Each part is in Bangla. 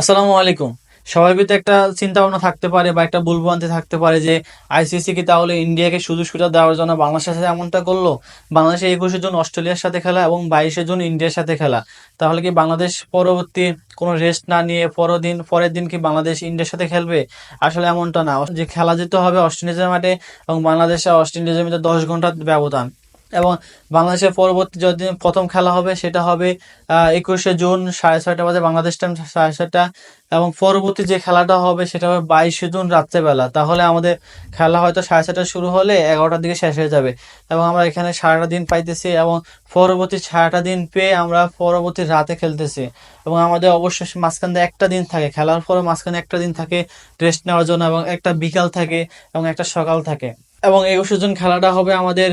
আসসালামু আলাইকুম। সবার ভিতরে একটা চিন্তা ভাবনা থাকতে পারে বা একটা ভুলভ্রান্তি থাকতে পারে যে আইসিসি কি তাহলে ইন্ডিয়াকে সুযোগ সুবিধা দেওয়ার জন্য বাংলাদেশের সাথে এমনটা করল? বাংলাদেশে একুশে জন অস্ট্রেলিয়ার সাথে খেলা এবং বাইশে জন ইন্ডিয়ার সাথে খেলা। তাহলে কি বাংলাদেশ পরবর্তী কোনো রেস্ট না নিয়ে পরের দিন পরের দিন কি বাংলাদেশ ইন্ডিয়ার সাথে খেলবে? আসলে এমনটা না। যে খেলা যেতে হবে অস্ট্রেলিয়ার মাঠে এবং বাংলাদেশ অস্ট্রেলিয়ার মধ্যে দশ ঘণ্টার ব্যবধান। এবং বাংলাদেশের পরবর্তী যদি প্রথম খেলা হবে, সেটা হবে একুশে জুন সাড়ে ছয়টা বাজে বাংলাদেশ টাইম সাড়ে ছয়টা। এবং পরবর্তী যে খেলাটা হবে, সেটা হবে বাইশে জুন রাত্রেবেলা। তাহলে আমাদের খেলা হয়তো সাড়ে ছয়টা শুরু হলে এগারোটার দিকে শেষ হয়ে যাবে। এবং আমরা এখানে সারাটা দিন পাইতেছি এবং পরবর্তী সারাটা দিন পেয়ে আমরা পরবর্তী রাতে খেলতেছি। এবং আমাদের অবশ্যই মাঝখান দিয়ে একটা দিন থাকে। খেলার পরে মাঝখানে একটা দিন থাকে রেস্ট নেওয়ার জন্য এবং একটা বিকাল থাকে এবং একটা সকাল থাকে। এবং একুশে জুন খেলাটা হবে আমাদের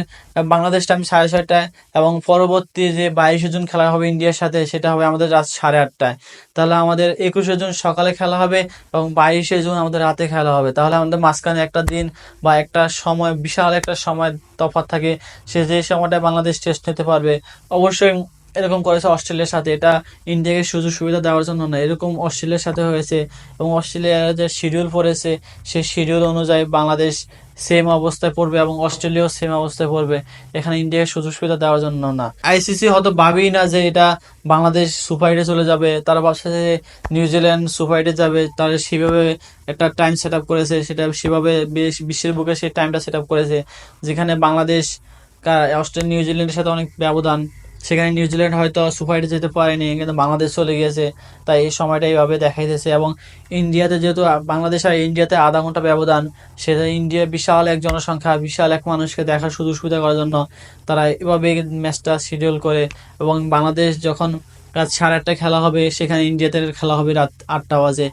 বাংলাদেশ টাইম সাড়ে ছয়টায় এবং পরবর্তী যে বাইশে জুন খেলা হবে ইন্ডিয়ার সাথে, সেটা হবে আমাদের রাত সাড়ে আটটায়। তাহলে আমাদের একুশে জুন সকালে খেলা হবে এবং বাইশে জুন আমাদের রাতে খেলা হবে। তাহলে আমাদের মাঝখানে একটা দিন বা একটা সময়, বিশাল একটা সময় তফাৎ থাকে। সে যে সময়টা বাংলাদেশ টেস্ট নিতে পারবে, অবশ্যই এরকম করেছে অস্ট্রেলিয়ার সাথে। এটা ইন্ডিয়াকে সুযোগ সুবিধা দেওয়ার জন্য না, এরকম অস্ট্রেলিয়ার সাথে হয়েছে এবং অস্ট্রেলিয়ার যে শিডিউল পড়েছে, সেই শিডিউল অনুযায়ী বাংলাদেশ সেম অবস্থায় পড়বে এবং অস্ট্রেলিয়াও সেম অবস্থায় পড়বে। এখানে ইন্ডিয়াকে সুযোগ সুবিধা দেওয়ার জন্য না। আইসিসি হয়তো ভাবেই না যে এটা বাংলাদেশ সুপার এইটে চলে যাবে, তারা ভাবছে যে নিউজিল্যান্ড সুপার এইটে যাবে, তারা সেভাবে একটা টাইম সেট আপ করেছে, সেটা সেভাবে বেশ বিশ্বের বুকে সেই টাইমটা সেট আপ করেছে, যেখানে বাংলাদেশ অস্ট্রেলিয়া নিউজিল্যান্ডের সাথে অনেক ব্যবধান। সেখানে নিউজিল্যান্ড হয়তো সুপার এইটে যেতে পারেনি, কিন্তু বাংলাদেশ চলে গিয়েছে। তাই এই সময়টা এইভাবে দেখাইতেছে। এবং ইন্ডিয়াতে যেহেতু বাংলাদেশ আর ইন্ডিয়াতে আধা ঘণ্টা ব্যবধান, সেটা ইন্ডিয়া বিশাল এক জনসংখ্যা, বিশাল এক মানুষকে দেখার সুযোগ সুবিধা করার জন্য তারা এভাবে ম্যাচটা শিডিউল করে। এবং বাংলাদেশ যখন রাত সাড়ে আটটায় খেলা হবে, সেখানে ইন্ডিয়াতে খেলা হবে রাত আটটা বাজে।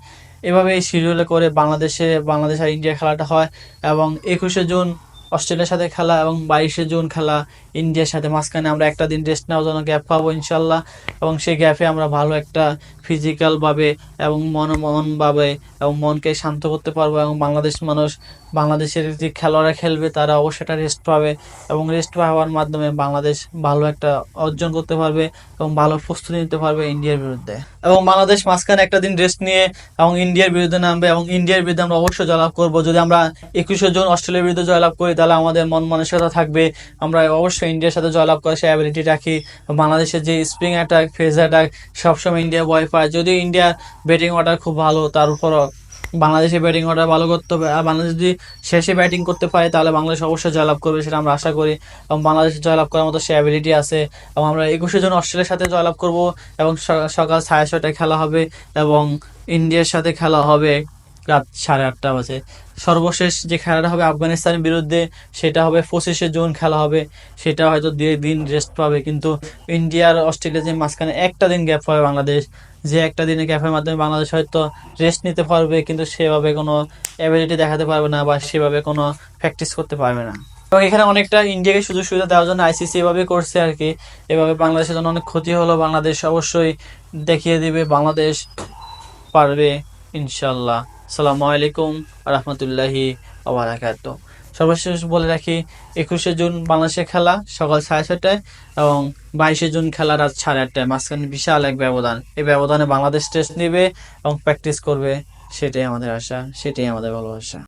এভাবে এই শিডিউলে করে বাংলাদেশে, বাংলাদেশ আর ইন্ডিয়া খেলাটা হয়। এবং একুশে জুন অস্ট্রেলিয়ার সাথে খেলা এবং বাইশে জুন খেলা, ইন্ডিয়ার সাথে। মাঝখানে আমরা একটা দিন রেস্ট নেওয়ার জন্য গ্যাপ পাবো ইনশাল্লাহ এবং সেই গ্যাপে আমরা ভালো একটা ফিজিক্যালভাবে এবং মনমনভাবে এবং মনকে শান্ত করতে পারব এবং বাংলাদেশ মানুষ, বাংলাদেশের যে খেলোয়াড়রা খেলবে তারা অবশ্যই একটা রেস্ট পাবে এবং রেস্ট পাওয়ার মাধ্যমে বাংলাদেশ ভালো একটা অর্জন করতে পারবে এবং ভালো প্রস্তুতি নিতে পারবে ইন্ডিয়ার বিরুদ্ধে। এবং বাংলাদেশ মাঝখানে একটা দিন রেস্ট নিয়ে এবং ইন্ডিয়ার বিরুদ্ধে নামবে এবং ইন্ডিয়ার বিরুদ্ধে আমরা অবশ্যই জয়লাভ করব। যদি আমরা একুশে জন অস্ট্রেলিয়ার বিরুদ্ধে জয়লাভ করি তাহলে আমাদের মন মানসিকতা থাকবে। আমরা অবশ্যই ইন্ডিয়ার সাথে জয়লাভ করার সেই অ্যাবিলিটি রাখি। বাংলাদেশের যে স্প্রিং অ্যাটাক ফেজ অ্যাটাক সবসময় ইন্ডিয়া ভয় পায়। যদি ইন্ডিয়া ব্যাটিং অর্ডার খুব ভালো, তার উপরও বাংলাদেশে ব্যাটিং অর্ডার ভালো করতে হবে। আর বাংলাদেশ যদি শেষে ব্যাটিং করতে পারে, তাহলে বাংলাদেশ অবশ্যই জয়লাভ করবে, সেটা আমরা আশা করি। এবং বাংলাদেশে জয়লাভ করার মতো সে অ্যাবিলিটি আছে। এবং আমরা একুশে জন অস্ট্রেলিয়ার সাথে জয়লাভ করব। এবং সকাল সাড়ে ছয়টায় খেলা হবে। এবং ইন্ডিয়ার সাথে খেলা হবে। রাত সাড়ে আটটা বাজে। সর্বশেষ যে খেলাটা হবে আফগানিস্তানের বিরুদ্ধে, সেটা হবে পঁচিশে জুন খেলা হবে। সেটা হয়তো দুই দিন রেস্ট পাবে, কিন্তু ইন্ডিয়ার অস্ট্রেলিয়া যে মাঝখানে একটা দিন গ্যাপ পাবে বাংলাদেশ, যে একটা দিনে গ্যাপের মাধ্যমে বাংলাদেশ হয়তো রেস্ট নিতে পারবে, কিন্তু সেভাবে কোনো অ্যাবিলিটি দেখাতে পারবে না বা সেভাবে কোনো প্র্যাকটিস করতে পারবে না। এবং এখানে অনেকটা ইন্ডিয়াকে সুযোগ সুবিধা দেওয়ার জন্য আইসিসি এভাবে করছে আর কি। এভাবে বাংলাদেশের জন্য অনেক ক্ষতি হলো, বাংলাদেশ অবশ্যই দেখিয়ে দিবে, বাংলাদেশ পারবে ইনশাল্লাহ সালামু আলাইকুম রহমতুল্লাহি আবরাকাত সর্বশেষ বলে রাখি, একুশে জুন বাংলাদেশে খেলা, সকাল সাড়ে ছটায় এবং বাইশে জুন খেলা রাত সাড়ে আটটায়। মাঝখানে বিশাল এক ব্যবধান। এই ব্যবধানে বাংলাদেশ টেস্ট নেবে এবং প্র্যাকটিস করবে, সেটাই আমাদের আশা, সেটাই আমাদের ভালোবাসা।